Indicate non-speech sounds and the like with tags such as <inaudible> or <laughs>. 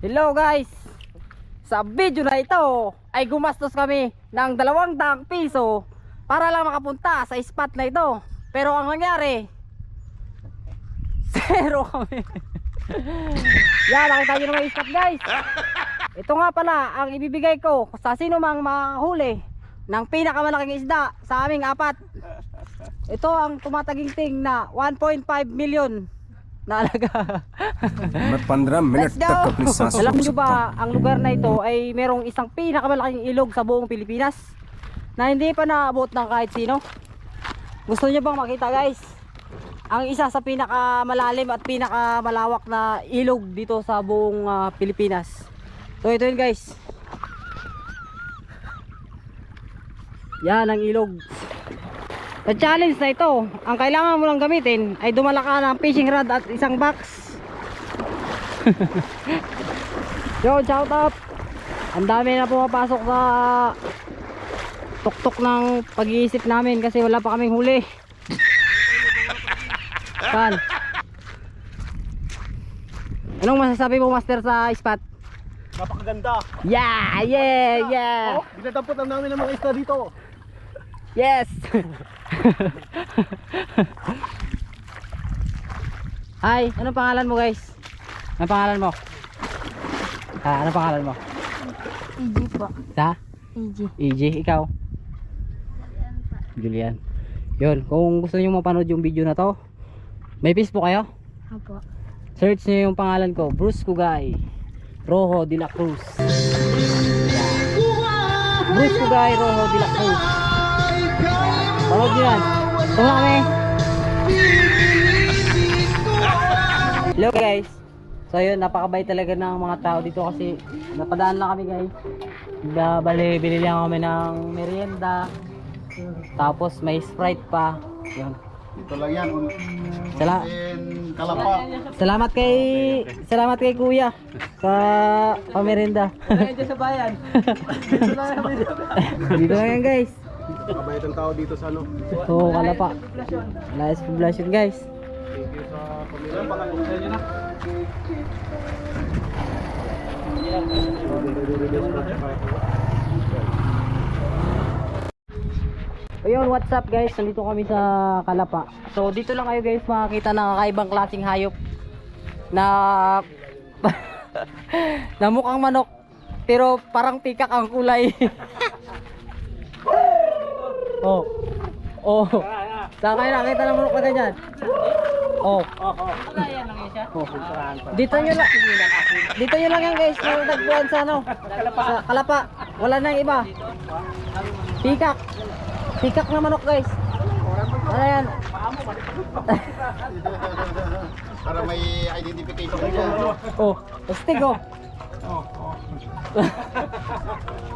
Hello guys! Sa video na ito ay gumastos kami ng dalawang daang piso para lang makapunta sa spot na ito. Pero ang nangyari, <laughs> zero kami. <laughs> Yan, nakita nyo naman spot guys. Ito nga pala ang ibibigay ko sa sino mang mahuli ng pinakamalaking isda sa aming apat. Ito ang tumataginting na 1.5 million naalaga. Matpandram, minute tak kaplis sa Alam nyo ba, ang lugar na ito ay merong isang pinakamalaking ilog sa buong Pilipinas na hindi pa naabot ng kahit sino. Gusto nyo bang makita guys? Ang isa sa pinakamalalim at pinakamalawak na ilog dito sa buong uh, Pilipinas. So ito yun guys. Yan ang ilog. Sa challenge na ito, ang kailangan mo lang gamitin ay dumala ka ng fishing rod at isang box. <laughs> Yo, shout out. Ang dami na pumapasok sa tuktok ng pag-iisip namin kasi wala pa kaming huli. <laughs> Kan. Anong masasabi mo master sa spot? Napakaganda. Yeah, yeah, yeah. Oh, dinadampot lang namin ng mga isda dito. Yes. Hi, anong pangalan mo guys? Anong pangalan mo? Ah, anong pangalan mo? EG po. Sa? EG. EJ, ikaw? Julian. Yun, kung gusto niyo mapanood yung video na to, may Facebook kayo? Apo. Search niyo yung pangalan ko, Bruce Kugay. Rojo de la Cruz. Bruce Kugay, Rojo de la Cruz. Panood nyo yan. Tama kami. Hello guys. So yun, napakabay talaga ng mga tao dito kasi napadaan lang kami guys. Da, bali, binili lang kami ng merienda. Tapos may Sprite pa. Yun. Ito lang yan. Sala In kalapa. salamat kay salamat kay Kuya sa pamerenda. Nandiyan sa bayan. Dito. Dito lang yan guys. Kabayad ang tao dito sa ano. So, kala pa. Last poblacion guys. Thank you sa pamilya. Pangalan na. Ayun, what's up guys? Nandito kami sa Kalapa. So, dito lang kayo guys makakita ng kakaibang klaseng hayop na <laughs> na mukhang manok pero parang pikak ang kulay. <laughs> oh. Oh. Saan kayo nakita ng manok na ganyan? Oh. Oh. Dito nyo lang. Dito nyo lang yan guys. Yung nagbuhan sa ano. Sa Kalapa. Wala nang iba. Pikak. Pikak na manok guys. Ano yan? Para may identification ko. Oh, astig oh. <laughs>